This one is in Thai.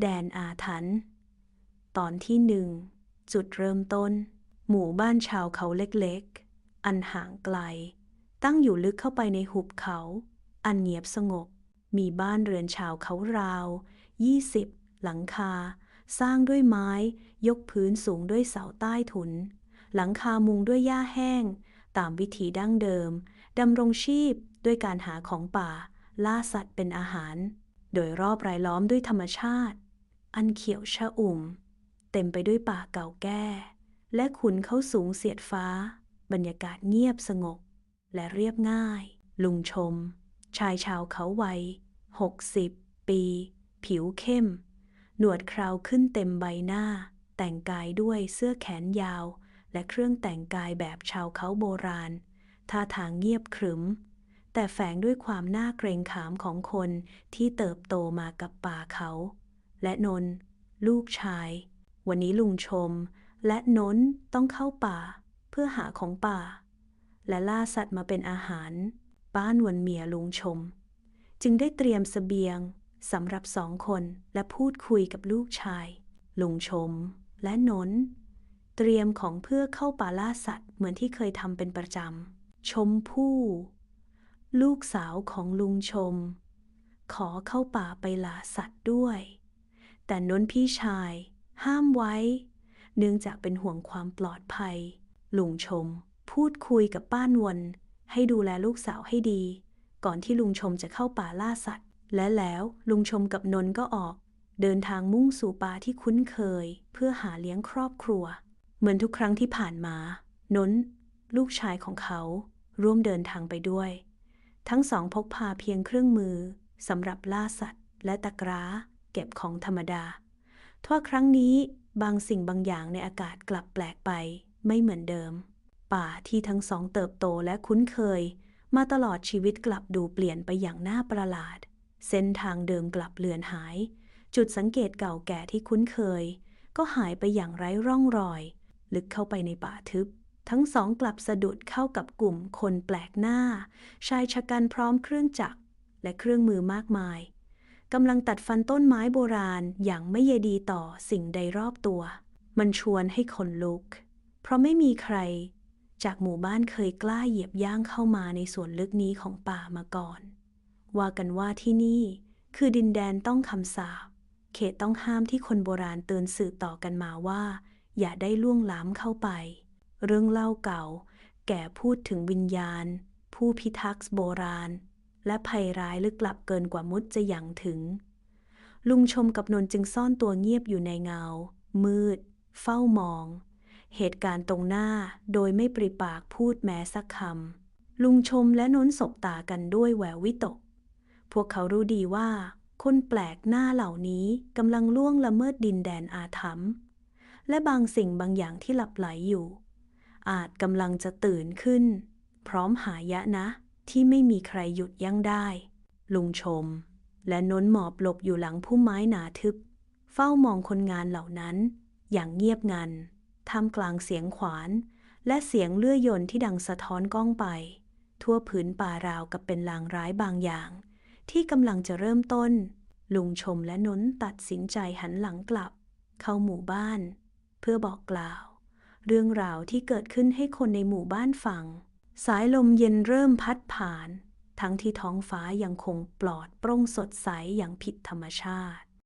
แดนอาถรรพ์ ตอนที่หนึ่ง จุดเริ่มต้น หมู่บ้านชาวเขาเล็กๆ อันห่างไกล ตั้งอยู่ลึกเข้าไปในหุบเขา อันเงียบสงบ มีบ้านเรือนชาวเขาราว 20 หลังคา สร้างด้วยไม้ ยกพื้นสูงด้วยเสาใต้ถุน หลังคามุงด้วยหญ้าแห้ง ตามวิถีดั้งเดิม ดำรงชีพด้วยการหาของป่า ล่าสัตว์เป็นอาหาร โดยรอบรายล้อมด้วยธรรมชาติ อันเขียวชะอุ่ม เต็มไปด้วยป่าเก่าแก่ และขุนเขาสูงเสียดฟ้า บรรยากาศเงียบสงบ และเรียบง่าย ลุงชม ชายชาวเขาวัยหกสิบปี ผิวเข้ม หนวดเคราวขึ้นเต็มใบหน้า แต่งกายด้วยเสื้อแขนยาว และเครื่องแต่งกายแบบชาวเขาโบราณ ท่าทางเงียบขรึม แต่แฝงด้วยความน่าเกรงขามของคนที่เติบโตมากับป่าเขา และนนท์ลูกชาย วันนี้ลุงชม และนนท์ต้องเข้าป่า เพื่อหาของป่า และล่าสัตว์มาเป็นอาหาร บ้านวันเมียลุงชม จึงได้เตรียมเสบียงสำหรับสองคนและพูดคุยกับลูกชาย ลุงชม และนนท์เตรียมของเพื่อเข้าป่าล่าสัตว์เหมือนที่เคยทำเป็นประจำ ชมพู่ ลูกสาวของลุงชม ขอเข้าป่าไปล่าสัตว์ด้วย แต่นนท์พี่ชาย ห้ามไว้ เนื่องจากเป็นห่วงความปลอดภัย ลุงชม พูดคุยกับป้านวน ให้ดูแลลูกสาวให้ดี ก่อนที่ลุงชมจะเข้าป่าล่าสัตว์ และแล้วลุงชมกับนนท์ก็ออก เดินทางมุ่งสู่ป่าที่คุ้นเคย เพื่อหาเลี้ยงครอบครัว เหมือนทุกครั้งที่ผ่านมานนท์ลูกชายของเขา ร่วมเดินทางไปด้วย ทั้งสองพกพาเพียงเครื่องมือสำหรับล่าสัตว์ และตะกร้า เก็บของธรรมดาทว่าครั้งนี้บางสิ่งบางอย่างในอากาศกลับแปลกไปไม่เหมือนเดิม ป่าที่ทั้งสองเติบโตและคุ้นเคย มาตลอดชีวิตกลับดูเปลี่ยนไปอย่างน่าประหลาด เส้นทางเดิมกลับเลือนหาย จุดสังเกตเก่าแก่ที่คุ้นเคย ก็หายไปอย่างไร้ร่องรอย ลึกเข้าไปในป่าทึบ ทั้งสองกลับสะดุดเข้ากับกลุ่มคนแปลกหน้า ชายชะกันพร้อมเครื่องจักรและเครื่องมือมากมาย กำลังตัดฟันต้นไม้โบราณอย่างไม่เยดีต่อสิ่งใดรอบตัว มันชวนให้ขนลุก เพราะไม่มีใคร จากหมู่บ้านเคยกล้าเหยียบย่างเข้ามาในส่วนลึกนี้ของป่ามาก่อน ว่ากันว่าที่นี่คือดินแดนต้องคำสาปเขตต้องห้ามที่คนโบราณเตือนสืบต่อกันมาว่า อย่าได้ล่วงล้ำเข้าไป เรื่องเล่าเก่า แก่พูดถึงวิญญาณ ผู้พิทักษ์โบราณ และภัยร้ายลึกลับเกินกว่ามุดจะยังถึง ลุงชมกับนนจึงซ่อนตัวเงียบอยู่ในเงา มืด เฝ้ามอง เหตุการณ์ตรงหน้าโดยไม่ปริปากพูดแม้สักคำลุงชมและนนสบตากันด้วยแวววิตก พวกเขารู้ดีว่า คนแปลกหน้าเหล่านี้กำลังล่วงละเมิดดินแดนอาถรรพ์และบางสิ่งบางอย่างที่หลับไหลอยู่ อาจกำลังจะตื่นขึ้น พร้อมหายะนะ ที่ไม่มีใครหยุดยั้งได้ ลุงชม และนนหมอบหลบอยู่หลังพุ่มไม้หนาทึบ เฝ้ามองคนงานเหล่านั้น อย่างเงียบงันท่ามกลางเสียงขวาน และเสียงเลื่อยยนต์ที่ดังสะท้อนก้องไป ทั่วผืนป่าราวกับเป็นลางร้ายบางอย่าง ที่กำลังจะเริ่มต้น ลุงชมและนนตัดสินใจหันหลังกลับ เข้าหมู่บ้าน เพื่อบอกกล่าว เรื่องราวที่เกิดขึ้นให้คนในหมู่บ้านฟัง สายลมเย็นเริ่มพัดผ่าน ทั้งที่ท้องฟ้ายังคงปลอดโปร่งสดใสอย่างผิดธรรมชาติ